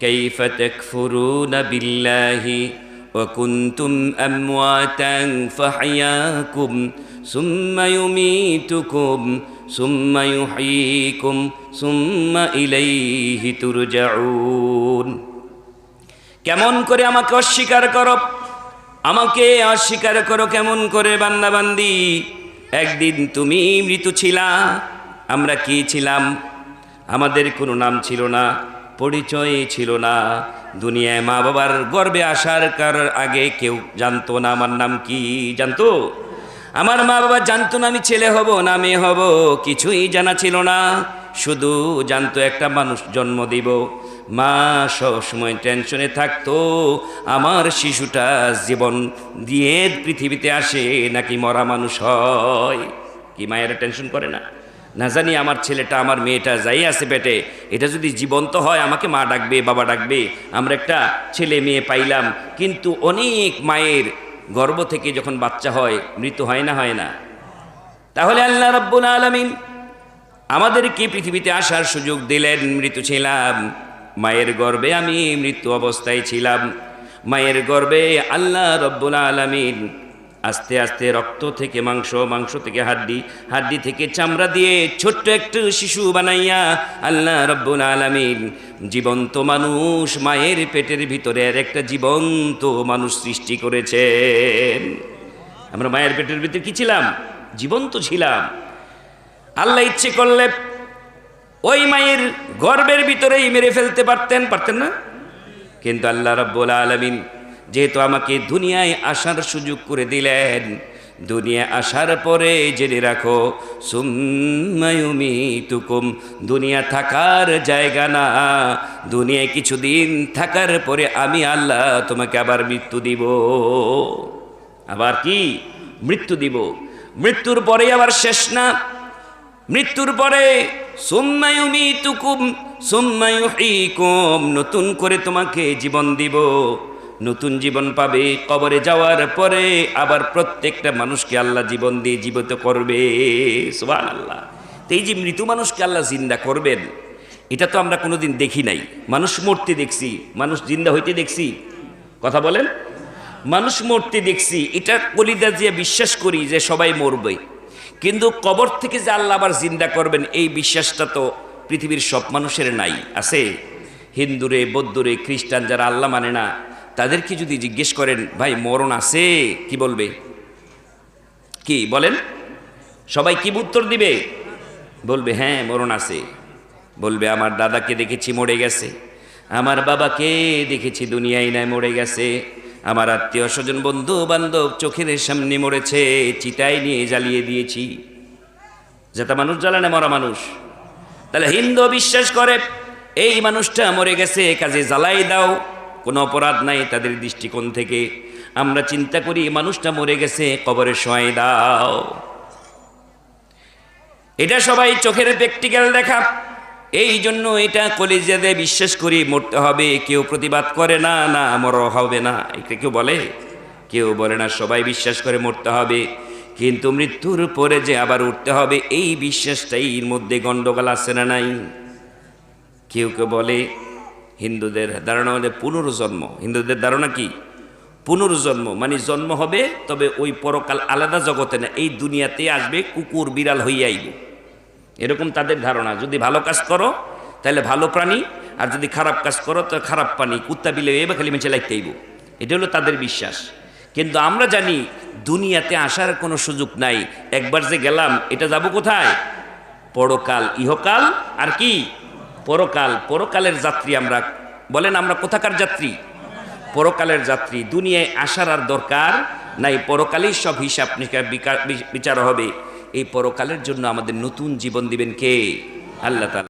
كيف تكفرون بالله وكنتم أمواتا فحياكم ثم يميتكم ثم يحييكم ثم إليه ترجعون কেমন করে আমাকে অস্বীকার করো আমাকে অস্বীকার করো কেমন করে বান্দাবান্দি একদিন তুমি মৃত্যু ছিলা আমরা কি ছিলাম আমাদের কোনো নাম ছিল না পরিচয় ছিল না। দুনিয়ায় মা বাবার গর্বে আসার কার আগে কেউ জানতো না আমার নাম কি জানতো? আমার মা বাবা জানতো না আমি ছেলে হব না মেয়ে হব, কিছুই জানা ছিল না। শুধু জানতো একটা মানুষ জন্ম দিব। মা সবসময় টেনশনে থাকতো, আমার শিশুটা জীবন দিয়ে পৃথিবীতে আসে নাকি মরা মানুষ হয়? কি মায়েরা টেনশন করে না? না জানি আমার ছেলেটা, আমার মেয়েটা যাই আছে পেটে। এটা যদি জীবন্ত হয়, আমাকে মা ডাকবে, বাবা ডাকবে। আমরা একটা ছেলে মেয়ে পাইলাম। কিন্তু অনেক মায়ের গর্ভ থেকে যখন বাচ্চা হয়, মৃত্যু হয় না হয় না। তাহলে আল্লাহ রব্বুল আলমিন আমাদেরকে পৃথিবীতে আসার সুযোগ দিলেন, মৃত্যু ছিলাম। মায়ের গর্বে আমি মৃত্যু অবস্থায় ছিলাম। মায়ের গর্বে আল্লাহ রব্বুল আলমিন আস্তে আস্তে রক্ত থেকে মাংস মাংস থেকে হাড্ডি হাড্ডি থেকে চামড়া দিয়ে ছোট্ট একটু শিশু বানাইয়া আল্লাহ রব্বুল আলমিন জীবন্ত মানুষ, মায়ের পেটের ভিতরে আর একটা জীবন্ত মানুষ সৃষ্টি করেছেন। আমরা মায়ের পেটের ভিতরে কি ছিলাম? জীবন্ত ছিলাম। আল্লাহ ইচ্ছে করলে ওই মায়ের গর্বের ভিতরেই মেরে ফেলতে পারতেন পারতেন না? কিন্তু আল্লাহ রব্বুল আলমিন যেহেতু আমাকে দুনিয়ায় আসার সুযোগ করে দিলেন দুনিয়া আসার পরে জেনে রাখো সুম্মায়ুমি তুকুম দুনিয়া থাকার জায়গা না। দুনিয়ায় কিছুদিন থাকার পরে আমি আল্লাহ তোমাকে আবার মৃত্যু দিব। আবার কি? মৃত্যু দিব। মৃত্যুর পরে আবার শেষ না। মৃত্যুর পরে সুম্মায়ুমি তুকুম সুম্মায়ুহিকুম নতুন করে তোমাকে জীবন দিব। নতুন জীবন পাবে, কবরে যাওয়ার পরে আবার প্রত্যেকটা মানুষকে আল্লাহ জীবন দিয়ে জীবিত করবে। সুবান আল্লাহ তো এই যে মৃত মানুষকে আল্লাহ জিন্দা করবেন, এটা তো আমরা কোনোদিন দেখি নাই। মানুষ মরতে দেখছি, মানুষ জিন্দা হইতে দেখছি। কথা বলেন? মানুষ মরতে দেখছি, এটা কলিদা যে বিশ্বাস করি যে সবাই মরবে। কিন্তু কবর থেকে যে আল্লাহ আবার জিন্দা করবেন, এই বিশ্বাসটা তো পৃথিবীর সব মানুষের নাই, আছে। হিন্দুরে, বৌদ্ধরে, খ্রিস্টান যারা আল্লাহ মানে না তাদেরকে যদি জিজ্ঞেস করেন, ভাই, মরণ আছে? কি বলবে? কি? বলেন। সবাই কি উত্তর দিবে? বলবে হ্যাঁ মরণ আছে। বলবে, আমার দাদাকে দেখেছি মরে গেছে। আমার বাবাকে দেখেছি দুনিয়ায় নাই, মরে গেছে। আমার আত্মীয় স্বজন বন্ধু বান্ধব চোখের সামনে মরেছে, চিতায় নিয়ে জ্বালিয়ে দিয়েছি। যাতে মানুষ জ্বালানে মরা মানুষ। তাহলে হিন্দু বিশ্বাস করে, এই মানুষটা মরে গেছে, কাজে জ্বালাই দাও। কোনো অপরাধ নাই তাদের দৃষ্টিকোণ থেকে। আমরা চিন্তা করি মানুষটা মরে গেছে, কবরে শোয়াই দাও। এটা সবাই চোখের প্র্যাকটিক্যাল দেখা। এই জন্য এটা কলেজিয়াতে বিশ্বাস করি, মরতে হবে, কেউ প্রতিবাদ করে না না, মর হবে না। এটা কেউ বলে? কেউ বলে না, সবাই বিশ্বাস করে মরতে হবে। কিন্তু মৃত্যুর পরে যে আবার উঠতে হবে, এই বিশ্বাসটাই এর মধ্যে গণ্ডগোল আছে না নাই? কেউ কেউ বলে হিন্দুদের ধারণা হলে পুনর্জন্ম। হিন্দুদের ধারণা কি? পুনর্জন্ম মানে জন্ম হবে, তবে ওই পরকাল আলাদা জগতে না, এই দুনিয়াতে আসবে, কুকুর, বিড়াল হইয়া এরকম তাদের ধারণা। যদি ভালো কাজ করো, তাহলে ভালো প্রাণী, আর যদি খারাপ কাজ করো তো খারাপ প্রাণী। কুত্তা বিলে এবার খালি মেচে লাগতে এটা হলো তাদের বিশ্বাস। কিন্তু আমরা জানি, দুনিয়াতে আসার কোনো সুযোগ নাই। একবার যে গেলাম, এটা যাব কোথায়? পরকাল, ইহকাল, আর কি? পরকাল, পরকালের যাত্রী আমরা। বলেন, আমরা কোথাকার যাত্রী? পরকালের যাত্রী। দুনিয়ায় আসার আর দরকার নাই, পরকালেই সব হিসাব বিচার হবে। এই পরকালের জন্য আমাদের নতুন জীবন দিবেন কে? আল্লাহ তাআলা।